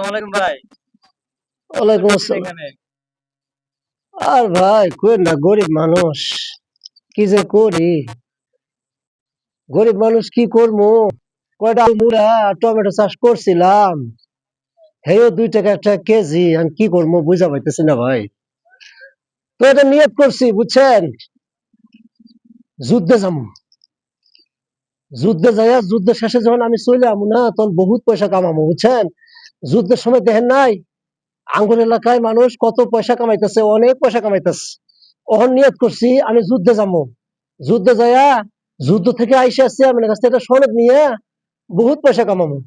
আসসালামাইকুম ভাই। ওয়ালাইকুম আসসালাম। আর ভাই কই না গরিব মানুষ। কি যে করি? গরিব মানুষ কি করব কয়টা মুড়া টমেটো চাষ করছিলাম। হেও দুই টাকা একটা কেজি আমি কি করব বুঝা পাইতেছি না ভাই। তো এটা নিয়ত করছি বুঝছেন? যুদ্ধে যাব যুদ্ধে যাইয়া যুদ্ধ শেষে যখন আমি চলে আমু না তখন বহুত পয়সা কামাবো বুঝছেন? যুদ্ধের সময় দেখেন নাই? আঙ্গুর এলাকায় মানুষ কত পয়সা কামাইতেছে অনেক পয়সা কামাইতেছে। ওখান নিয়ত করছি আমি যুদ্ধে যাব। যুদ্ধে যাইয়া যুদ্ধ থেকে আইসে আসছি আমি কাছ একটা সনদ নিয়ে বহুত পয়সা কামাবো।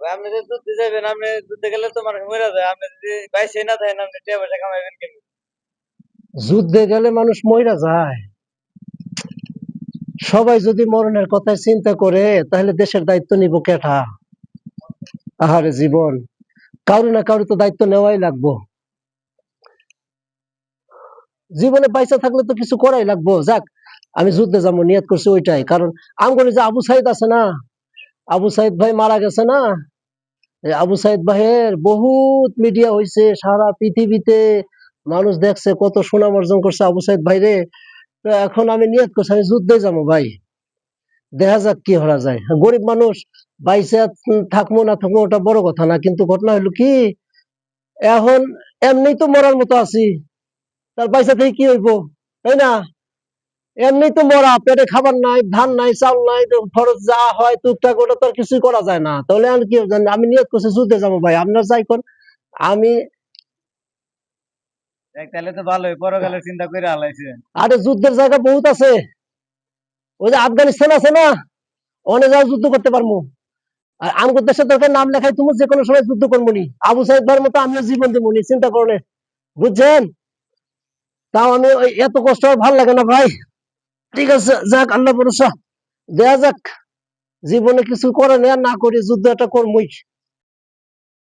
ভাই, আপনি যে দুধ যাবেন আপনি দুধে গেলে তো মানুষ মরে যায়। আপনি যদি বাইসে না থাকেন আপনি টাকা পয়সা কামাইবেন কেন যুদ্ধে গেলে মানুষ মইরা যায়। সবাই যদি মরণের কথা চিন্তা করে তাহলে দেশের দায়িত্ব নিব কেঠা আহারে জীবন। কারও না কারও তো দায়িত্ব নেওয়াই লাগবো। জীবনে পয়সা থাকলে তো কিছু করাই লাগবো। যাক, আমি যুদ্ধে যাব, নিয়ত করছি ওইটাই। কারণ আমগরে যে আবু সাইদ আছে না, আবু সাইদ ভাই মারা গেছে না আবু সাইদ ভাইয়ের বহুত মিডিয়া হইছে, সারা পৃথিবীতে মানুষ দেখছে, কত সুনাম অর্জন করছে আবু সাইদ ভাই রে তো এখন আমি নিয়ত করছি, আমি যুদ্ধে যাব ভাই। দেখা যাক কি হরা যায়। গরিব মানুষ বাইসে থাকব না থাকব ওটা বড় কথা না কিন্তু ঘটনা হলো কি এখন এমনি তো মরার মতো আছি তার পয়সা থেকে কি হইব তাই না? এমনি তো মরা পেটে খাবার নাই ধান নাই চাল নাই খরচ যা হয় টুকটাক ওটা তো আর কিছুই করা যায় না। তাহলে আর কি জানি আমি নিয়ত করছি যুদ্ধে যাব ভাই আপনার যাই কোন আমি তাহলে তো ভালোই পরকালে চিন্তা করে আলাইছে। আরে যুদ্ধের জায়গা বহুত আছে। ওই যে আফগানিস্তান আছে না ওখানে যাও যুদ্ধ করতে পারব আর আমগো দেশের দরকার নাম লেখাই তুমি যে কোনো সময় যুদ্ধ করব নি। আবু সাহেবের মতো আমিও জীবন দেবো নি, চিন্তা করলে বুঝছেন? তাও আমি এত কষ্ট ভালো লাগে না ভাই। ঠিক আছে, যাক, আল্লাহ ভরসা। দেয়া যাক। জীবনে কিছু করে নেয়া না করি যুদ্ধ একটা করবই